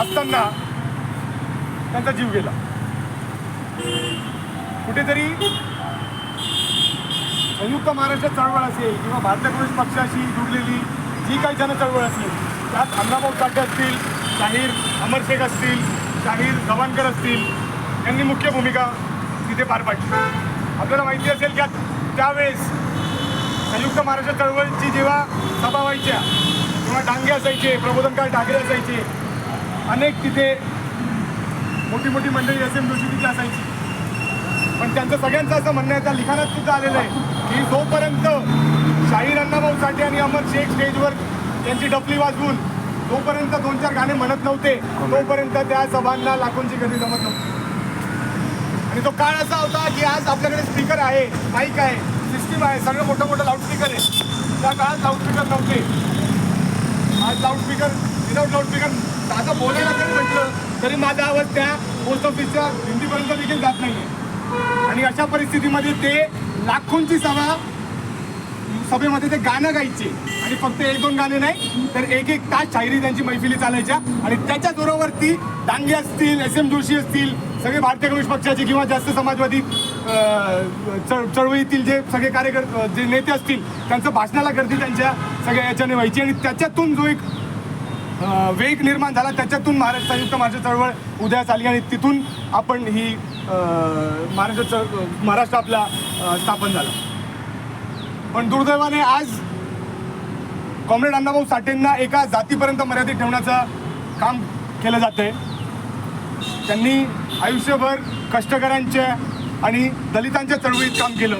असताना त्यांचा जीव गेला. कुठेतरी संयुक्त महाराष्ट्र चळवळ असेल किंवा भारतीय कम्युनिस्ट पक्षाशी जुडलेली जी काही जन चळवळ असेल त्यात अण्णाभाऊ साठे असतील शाहीर अमर शेख असतील शाहीर गवानकर असतील यांनी मुख्य भूमिका तिथे पार पाडली. आपल्याला माहिती असेल की त्यावेळेस संयुक्त महाराष्ट्र चळवळीची जेव्हा सभा व्हायच्या किंवा डांगे असायचे प्रबोधनकार ठाकरे असायचे अनेक तिथे मोठी मोठी मंडळी एस एम जोशी तिथे असायची. पण त्यांचं सगळ्यांचं असं म्हणणं आहे त्या लिखाणात सुद्धा आलेलं आहे की जोपर्यंत शाहीर अण्णाभाऊ साठे आणि अमर शेख स्टेजवर त्यांची डफली वाजवून जोपर्यंत दोन चार गाणे म्हणत नव्हते तोपर्यंत त्या सभांना लाखोंची गर्दी जमत नव्हती. आणि तो काळ असा होता की आज आपल्याकडे स्पीकर आहे माईक आहे सिस्टीम आहे सगळं मोठं मोठं लाऊडस्पीकर आहे. त्या काळात लाऊडस्पीकर नव्हते. आज लाऊडस्पीकर विदाऊट लाऊडस्पीकर साधं बोलायला जरी म्हटलं तरी माझा आवाज त्या पोस्ट ऑफिसच्या हिंदीपर्यंत देखील जात नाही आणि अशा परिस्थितीमध्ये ते लाखोंची सभा सभेमध्ये ते गाणं गायचे. आणि फक्त एक दोन गाणे नाही तर एक एक तास शायरी त्यांची मैफिली चालायच्या. आणि त्याच्या जोरावरती डांगे असतील एस एम जोशी असतील सगळे भारतीय कम्युनिस्ट पक्षाचे किंवा जास्त समाजवादी चळ चळवळीतील जे सगळे कार्यकर्ते जे नेते असतील त्यांचं भाषणाला गर्दी त्यांच्या सगळ्या याच्याने व्हायची. आणि त्याच्यातून जो एक वेग निर्माण झाला. त्याच्यातून महाराष्ट्र संयुक्त महाराष्ट्र चळवळ उदयास आली आणि तिथून आपण ही महाराष्ट्र चळ महाराष्ट्र आपला स्थापन झाला. पण दुर्दैवाने आज कॉम्रेड अण्णाभाऊ साठेंना एका जातीपर्यंत मर्यादित ठेवण्याचं काम केलं जात आहे त्यांनी आयुष्यभर कष्टकऱ्यांच्या आणि दलितांच्या चळवळीत काम केलं.